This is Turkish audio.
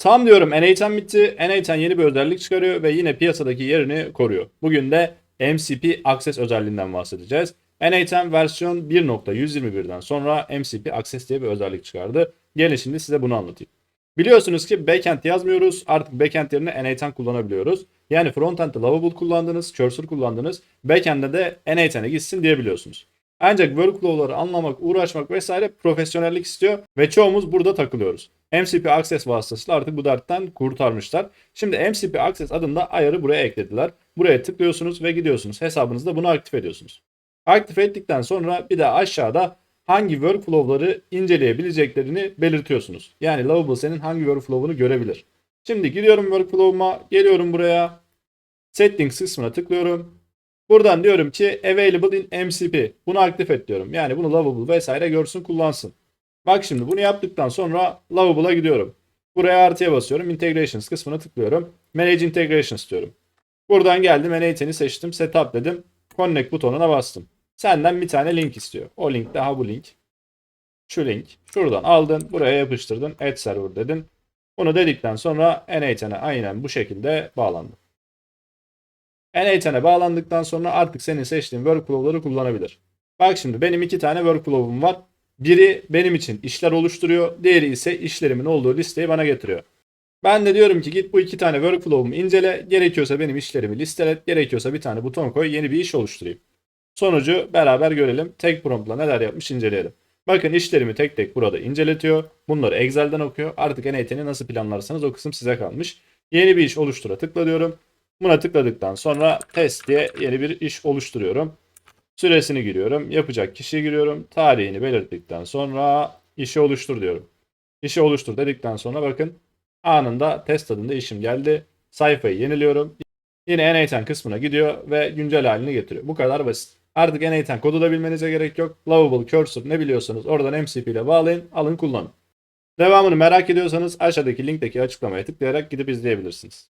Tam diyorum N8 bitti. N8 yeni bir özellik çıkarıyor ve yine piyasadaki yerini koruyor. Bugün de MCP Access özelliğinden bahsedeceğiz. N8 versiyon 1.121'den sonra MCP Access diye bir özellik çıkardı. Gelin şimdi size bunu anlatayım. Biliyorsunuz ki backend yazmıyoruz. Artık backend yerine N8 kullanabiliyoruz. Yani frontend'de Lovable kullandınız, cursor kullandınız. Backend'de de N8'e gitsin diyebiliyorsunuz. Ancak workflow'ları anlamak, uğraşmak vesaire profesyonellik istiyor ve çoğumuz burada takılıyoruz. MCP Access vasıtasıyla artık bu dertten kurtarmışlar. Şimdi MCP Access adında ayarı buraya eklediler. Buraya tıklıyorsunuz ve gidiyorsunuz. Hesabınızda bunu aktif ediyorsunuz. Aktif ettikten sonra bir de aşağıda hangi workflow'ları inceleyebileceklerini belirtiyorsunuz. Yani Lovable senin hangi workflow'unu görebilir. Şimdi gidiyorum workflow'uma, geliyorum buraya. Settings kısmına tıklıyorum. Buradan diyorum ki available in MCP. Bunu aktif et diyorum. Yani bunu Lovable vesaire görsün kullansın. Bak şimdi bunu yaptıktan sonra Lovable'a gidiyorum. Buraya artıya basıyorum. Integrations kısmına tıklıyorum. Manage Integrations diyorum. Buradan geldim. N8'i seçtim. Setup dedim. Connect butonuna bastım. Senden bir tane link istiyor. O link daha bu link. Şu link. Şuradan aldın. Buraya yapıştırdın. Add server dedin. Bunu dedikten sonra N8'e aynen bu şekilde bağlandı. N8'e bağlandıktan sonra artık senin seçtiğin workflow'ları kullanabilir. Bak şimdi benim iki tane workflow'um var. Biri benim için işler oluşturuyor. Diğeri ise işlerimin olduğu listeyi bana getiriyor. Ben de diyorum ki git bu iki tane workflow'umu incele. Gerekiyorsa benim işlerimi listelet. Gerekiyorsa bir tane buton koy yeni bir iş oluşturayım. Sonucu beraber görelim. Tek promptla neler yapmış inceleyelim. Bakın işlerimi tek tek burada inceletiyor. Bunları Excel'den okuyor. Artık N8'i nasıl planlarsanız o kısım size kalmış. Yeni bir iş oluştura tıkla diyorum. Buna tıkladıktan sonra test diye yeni bir iş oluşturuyorum. Süresini giriyorum. Yapacak kişiyi giriyorum. Tarihini belirttikten sonra işi oluştur diyorum. İşi oluştur dedikten sonra bakın anında test adında işim geldi. Sayfayı yeniliyorum. Yine N8 kısmına gidiyor ve güncel halini getiriyor. Bu kadar basit. Artık N8 kodu da bilmenize gerek yok. Lovable, Cursor ne biliyorsanız oradan MCP ile bağlayın, alın kullanın. Devamını merak ediyorsanız aşağıdaki linkteki açıklamaya tıklayarak gidip izleyebilirsiniz.